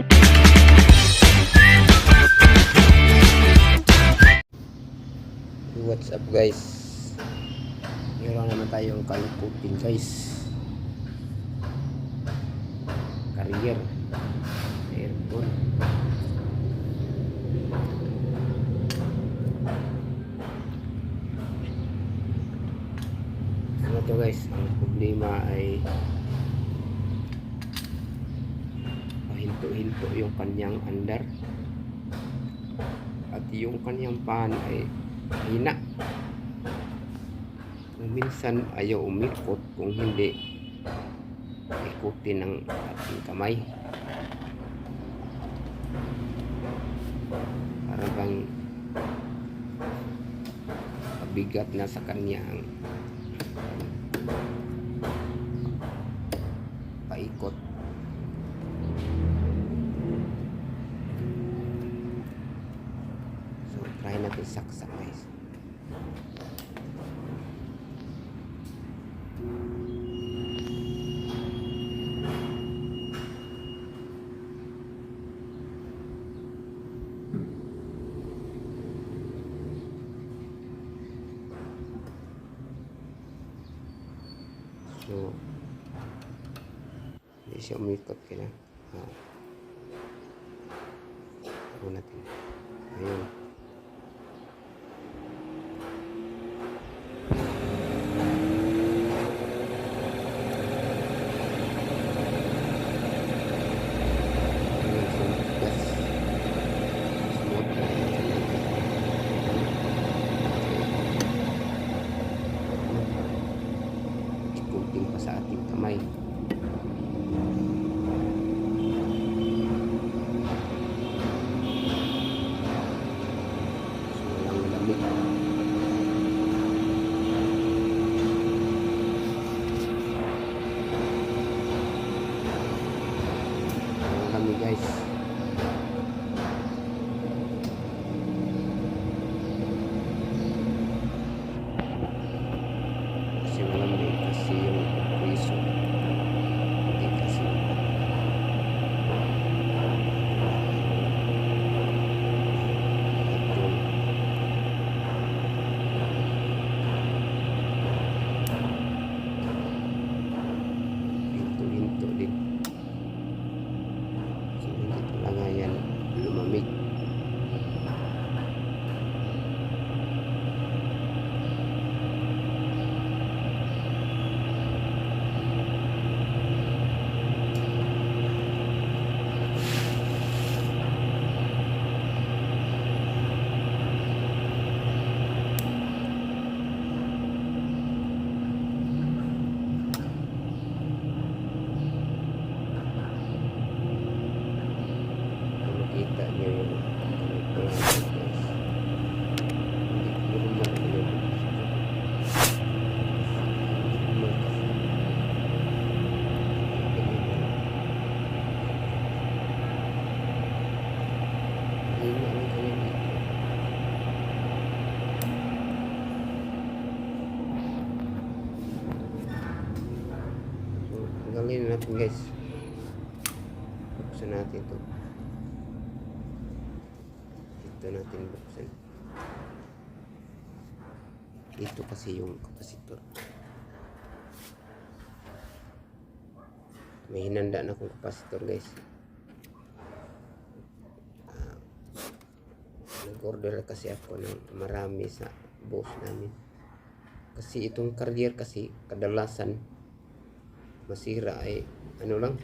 What's up guys? Meron naman tayong kalikutin guys. Career. Aircon. Ano to guys? Ang problema ay pahinto-hinto yung kanyang under at yung kanyang pan ay hina. Kung minsan ayaw umikot kung hindi ikutin ng ating kamay. Para bang mabigat na sa kanya ang paikot so try natin saksak guys So, hindi siya umikot kaya. Ah. Tanggalin natin guys. Buksan natin ito. Ito natin buksan. Ito kasi yung kapasitor. May hinanda na akong kapasitor guys. Ah, Nag-order kasi ako ng marami sa boss namin. Kasi itong carrier kasi kadalasan masira ay ano lang.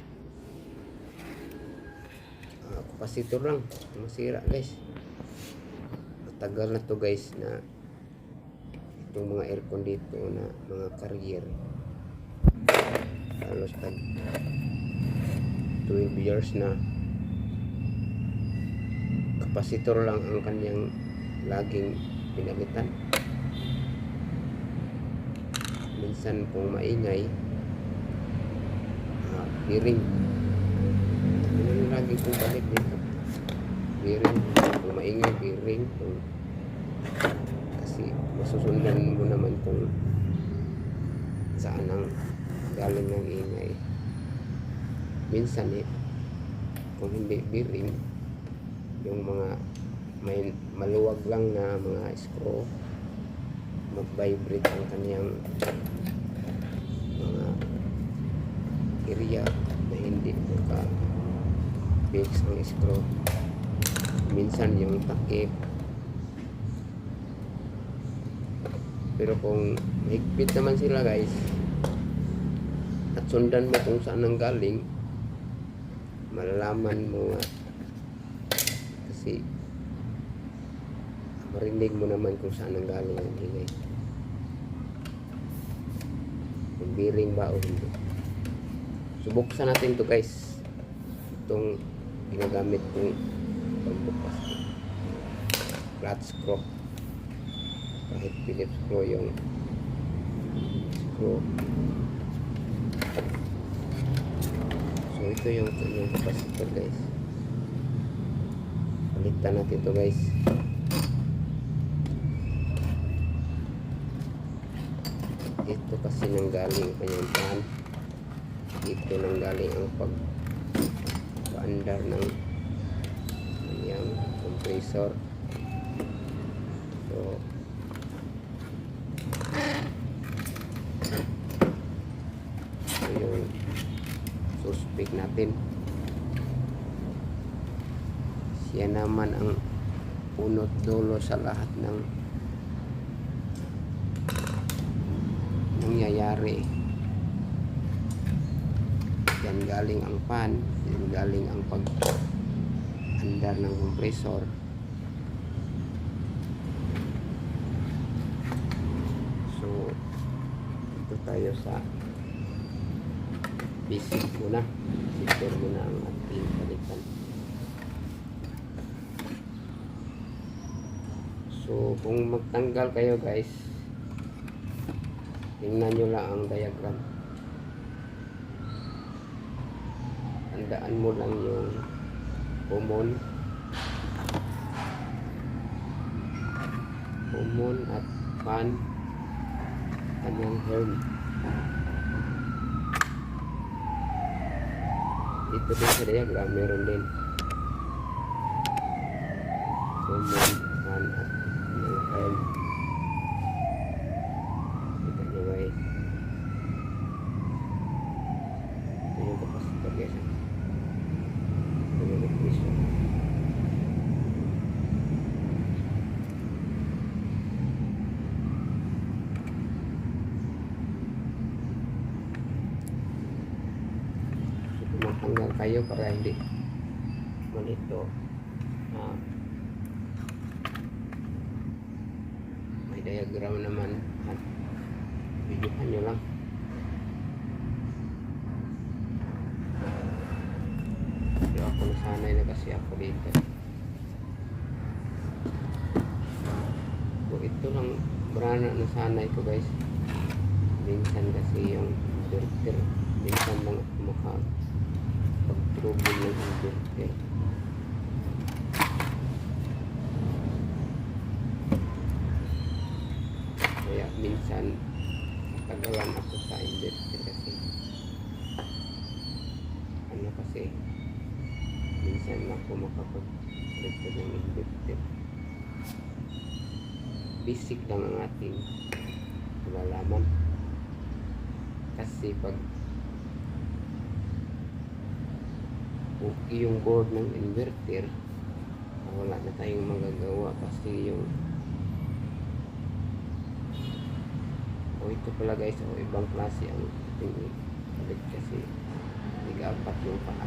Ah, kapasitor lang masira guys. Matagal na to guys na itong mga aircon dito na mga carrier. Halos tag 12 years na. Kapasitor lang ang kanyang laging pinalitan. Minsan kung maingay bearing yun ang lagi kong balik dito? Bearing kung maingay bearing kung kasi masusundan mo naman kung saan ang galing ng ingay. Minsan eh kung hindi bearing yung mga may maluwag lang na mga screw mag-vibrate ang kanyang mga area na hindi maka fix ang screw minsan yung takip. Pero kung mahigpit naman sila guys at sundan mo kung saan ang galing malalaman mo nga kasi marinig mo naman kung saan ang galing ang ingay kung bearing ba o hindi subuksan natin to guys. Itong ginagamit kong pagbukas flat screw. Kahit Phillips screw yung screw. So ito yung kanyang capacitor guys. Palitan natin to guys. Ito kasi nang galing kanyang pan dito nang galing ang pag paandar ng kanyang compressor. So ito yung suspect natin. Siya naman ang unot dulo sa lahat ng nangyayari yan galing ang pan yan galing ang pag andar ng compressor. So ito tayo sa basic muna. Sector muna ang ating balikan so kung magtanggal kayo guys tingnan nyo lang ang diagram tandaan mo lang yung common common at pan kanyang herm dito din sa diagram meron din. Common pan at kanyang herm kita nyo guys ito yung kapasitor guys ito yung electrician so tumatanggal kayo para hindi malito. Ah, may diagram naman. At videohan nyo lang. Pero ako nasanay na kasi ako dito. So ito lang brana nasanay ko guys. Minsan kasi yung inverter minsan lang ako trouble ng inverter kaya minsan tagalan ako sa inverter kasi ano kasi minsan lang ako makapag-repair ng inverter basic lang ang ating malalaman kasi pag okay yung board ng inverter wala na tayong magagawa kasi yung o ito pala guys o ibang klase ang ating ulit kasi nag-apat yung paa.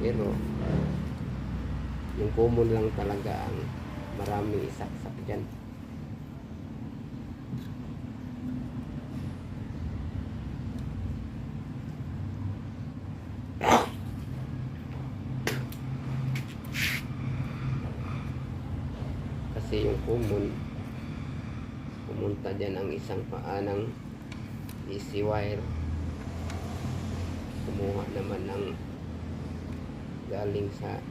Pero yung common lang talaga ang marami isaksak dyan kasi yung common pumunta dyan ang isang paa ng easy wire. Kumuha naman ng galing sa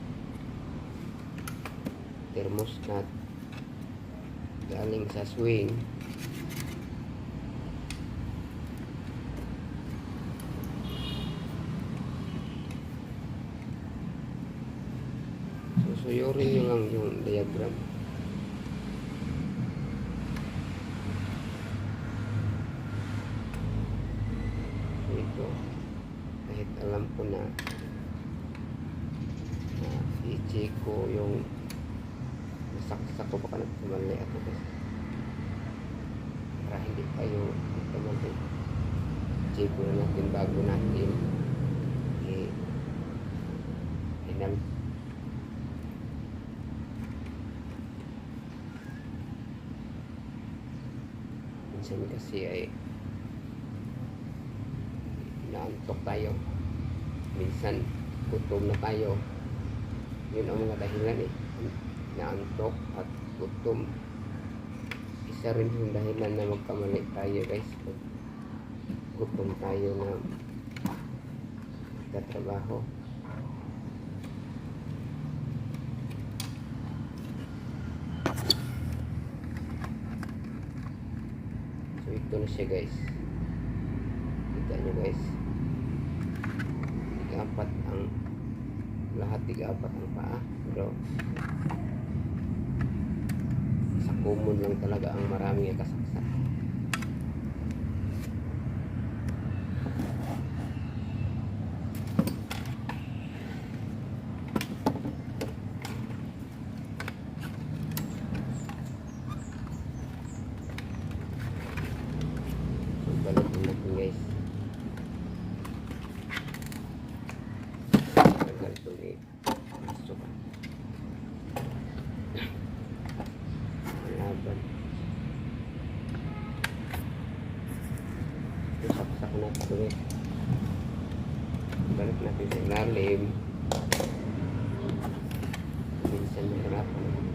thermostat. Galing sa swing. Susuyurin nyo lang yung diagram. Ito, kahit alam ko na na si Chico yung nasaksak ko baka nagkamali ako kasi para hindi tayo nagkamali. Chico na natin bago natin eh, inal minsan kasi ay naantok tayo. Minsan gutom na tayo. Yun ang mga dahilan eh. Naantok at gutom. Isa rin yung dahilan na magkamali tayo guys. Gutom tayo na tatrabaho so ito na siya guys. Kita nyo guys tiga-apat ang lahat tiga-apat ang paa. Pero sa common lang talaga ang maraming kasaksak so balikin natin guys tagal ito eh pasok laban saksak na ito eh balik natin sa ilalim. Minsan mahirapan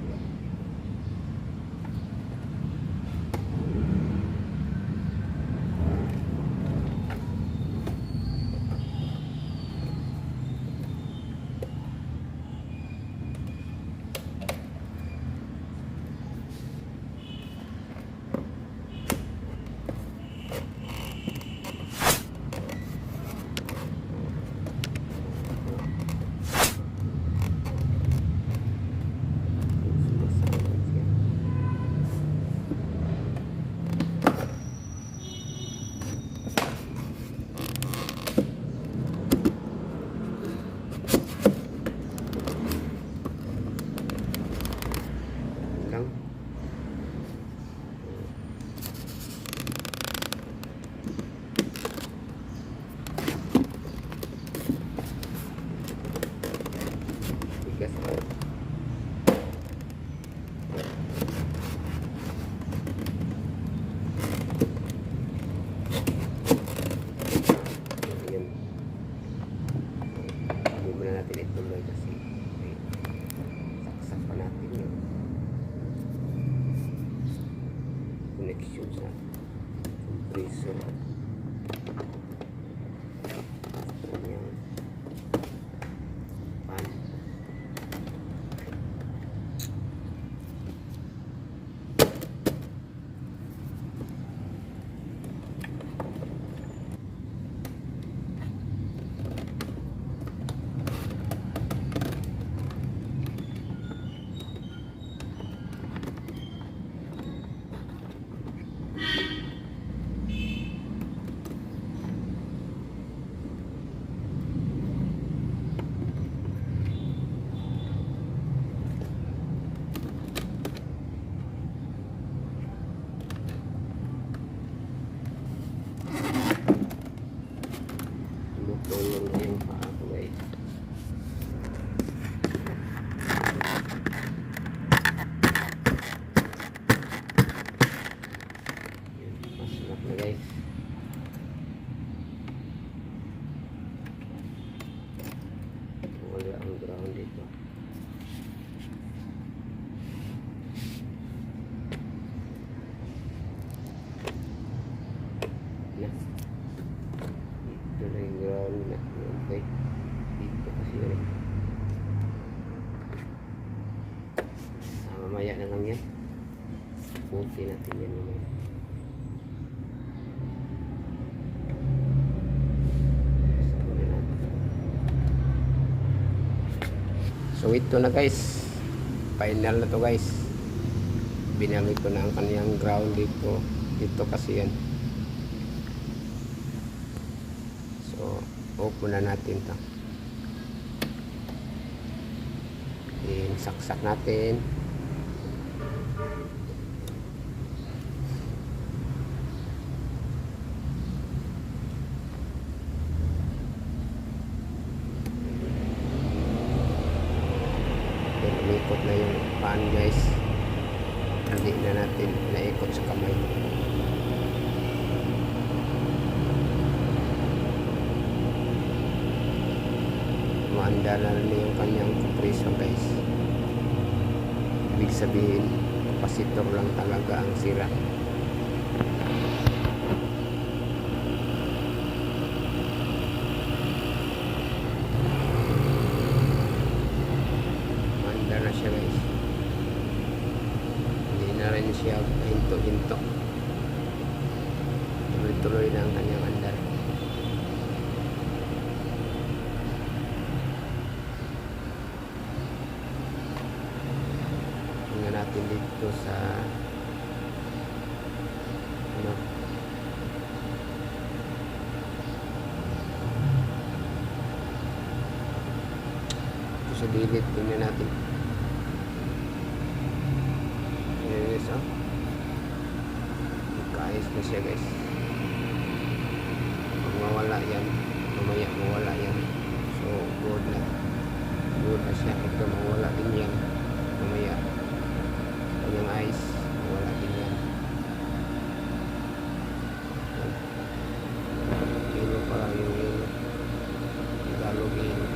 microwave mamaya na lang yan buti natin yan mamaya. So ito na guys. Final na to guys. Binalik ko na ang kaniyang ground dito. Dito kasi yan. So off muna natin to. saksak natin. Then, umikot na yung pan guys. Hindi na natin naikot sa kamay. Maanda na rin yung kanyang compressor guys. Ibig sabihin, kapasitor lang talaga ang sira. Maanda na siya guys. Hindi na rin siya hinto-hinto. Tuloy-tuloy na ang kanyang andar. Tingnan natin dito sa ano ito sa gilid tingnan natin guys oh. Na siya guys. Pag mawala yan. Mamaya mawala yan. So good na. Good na siya. Ito mawala din yan. Mamaya. Kanyang eyes Mawala din yan Yellow pala yung yellow Tagalog yellow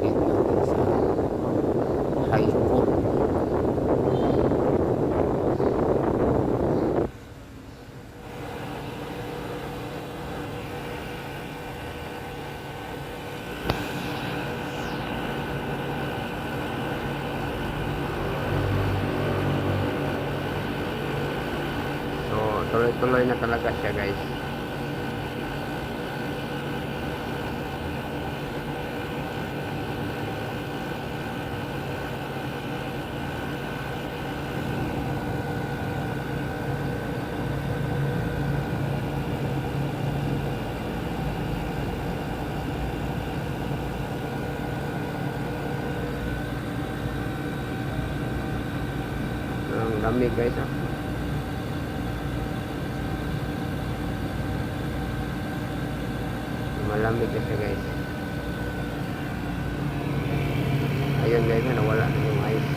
Set natin sa high court So, tuloy-tuloy na talaga siya guys. Ang lamig guys ah. Malamig kasi guys. Ayun guys, nawala na yung ice.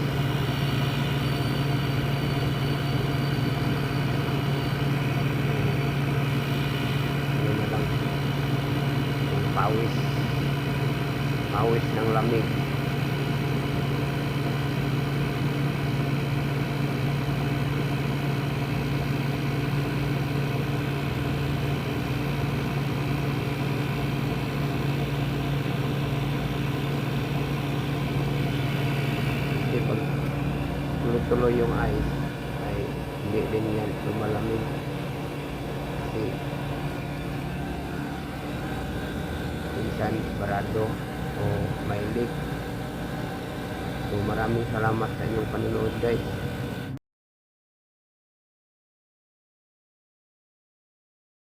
Ano na lang. Yung pawis. Pawis ng lamig. Kasi pag yung ice ay hindi din yan lumalamig. Kasi minsan barado o may leak. So maraming salamat sa inyong panonood guys.